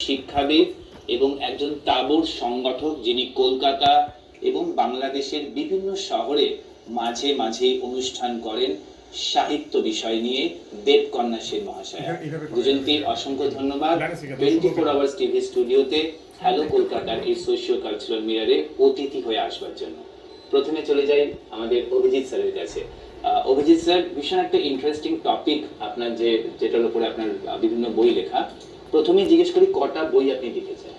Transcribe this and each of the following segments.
শিক্ষাবিদ এবং একজন তাবর সংগঠক যিনি কলকাতা এবং বাংলাদেশের বিভিন্ন শহরে মাঝে মাঝে অনুষ্ঠান করেন সাহিত্য বিষয় নিয়ে দেবকন্যা সেন মহাশয়া। দুজনকে অসংখ্য ধন্যবাদ। টোয়েন্টি ফোর আওয়ার্স টিভি স্টুডিওতে হ্যালো কলকাতার এই সোশিও কালচারাল মিরারে অতিথি হয়ে আসবার জন্য। প্রথমে চলে যাই আমাদের অভিজিৎ স্যারের কাছে। অভিজিৎ স্যার ভীষণ একটা ইন্টারেস্টিং টপিক আপনার যে যেটার উপরে আপনার বিভিন্ন বই লেখা। প্রথমেই জিজ্ঞেস করি কটা বই আপনি লিখেছেন?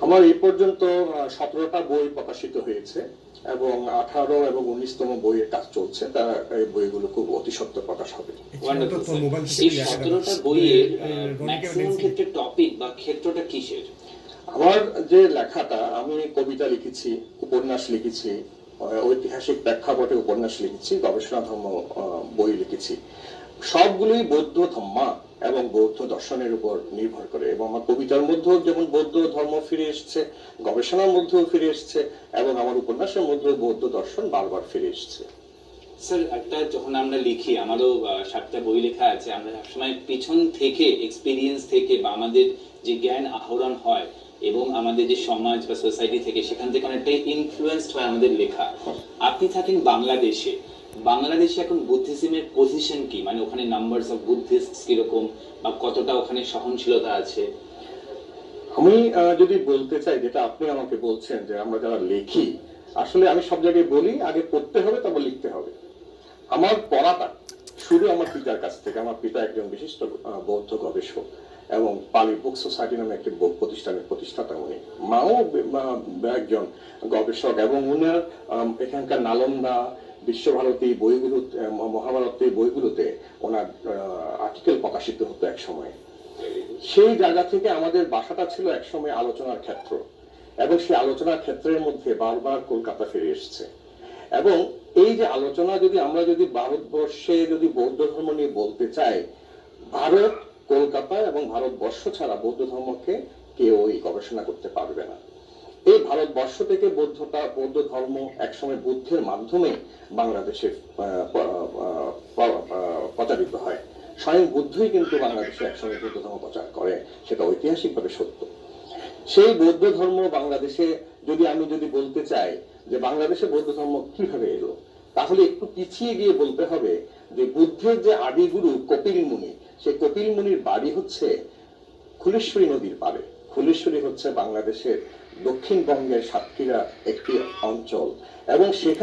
আমার এই পর্যন্ত সতেরোটা বই প্রকাশিত হয়েছে এবং আঠারো এবং উনিশতম বইয়ের কাজ চলছে। তা এই বইগুলো খুব অতি সত্য প্রকাশ হবে। এই সতেরোটা বইয়ের ম্যাক্সিমাম ক্ষেত্রে টপিক বা ক্ষেত্রটা কিসের? আমার যে লেখাটা আমি কবিতা লিখেছি উপন্যাস লিখেছি আহ, ঐতিহাসিক প্রেক্ষাপটে উপন্যাস লিখেছি গবেষণা ধর্ম আহ, বই লিখেছি। সবগুলোই বৌদ্ধ ধর্মা এবং বৌদ্ধ দর্শনের উপর নির্ভর করে এবং আমার কবিতার মধ্যেও যেমন বৌদ্ধ ধর্ম ফিরে এসছে, গবেষণার মধ্যেও ফিরে এসছে এবং আমার উপন্যাসের মধ্যেও বৌদ্ধ দর্শন বারবার ফিরে এসছে। স্যার, একটা যখন আমরা লিখি, আমারও সাতটা বই লেখা আছে, আমরা সবসময় পিছন থেকে এক্সপিরিয়েন্স থেকে বা আমাদের যে জ্ঞান আহরণ হয় এবং আমাদের যে সমাজ বা সোসাইটি থেকে, সেখান থেকে অনেকটাই ইনফ্লুয়েসড হয় আমাদের লেখা। আপনি থাকেন বাংলাদেশে বাংলাদেশে এখন বুদ্ধিজমের পজিশন কি? মানে ওখানে নাম্বারস অফ বুদ্ধিস্ট কীরকম বা কতটা ওখানে সহনশীলতা আছে? আমি যদি বলতে চাই, যেটা আপনি আমাকে বলছেন যে আমরা যারা লেখি, আসলে আমি সব জায়গায় বলি, আগে পড়তে হবে, তারপর লিখতে হবে। আমার পড়াটা শুরু আমার পিতার কাছ থেকে, আমার পিতা একজন বিশিষ্ট বৌদ্ধ গবেষক এবং পালি বুক সোসাইটি নামে একটি প্রতিষ্ঠানের প্রতিষ্ঠাতা উনি। মাও একজন গবেষক এবং উনার এখানকার নালন্দা বিশ্বভারতী বইগুলোতে আহ, মহাভারতী বইগুলোতে ওনার আর্টিকেল প্রকাশিত হতো এক সময়। সেই জায়গা থেকে আমাদের বাসাটা ছিল একসময় আলোচনার ক্ষেত্র এবং সেই আলোচনার ক্ষেত্রের মধ্যে বারবার কলকাতা ফিরে এসেছে। এবং এই যে আলোচনা যদি আমরা যদি ভারতবর্ষে যদি বৌদ্ধ ধর্ম নিয়ে বলতে চাই ভারত কলকাতা এবং ভারতবর্ষ ছাড়া বৌদ্ধ ধর্মকে কেউই গবেষণা করতে পারবে না। এই ভারতবর্ষ থেকে বৌদ্ধতা বৌদ্ধ ধর্ম একসময় বুদ্ধের মাধ্যমে বাংলাদেশে প্রচারিত হয়। স্বয়ং বুদ্ধই কিন্তু বাংলাদেশে একসময় বৌদ্ধ ধর্ম প্রচার করে, সেটা ঐতিহাসিকভাবে সত্য। সেই বৌদ্ধ ধর্ম বাংলাদেশে, যদি আমি যদি বলতে চাই যে বাংলাদেশে বৌদ্ধ ধর্ম কীভাবে এলো, তাহলে একটু পিছিয়ে গিয়ে বলতে হবে যে বুদ্ধের যে আদিগুরু কপিল মুনি সেই কপিল মুনির বাড়ি হচ্ছে ফুলেশ্বরী নদীর পাড়ে। ফুলেশ্বরী হচ্ছে বাংলাদেশের দক্ষিণবঙ্গের সাতক্ষীরা একটি অঞ্চল। এবং সেখানে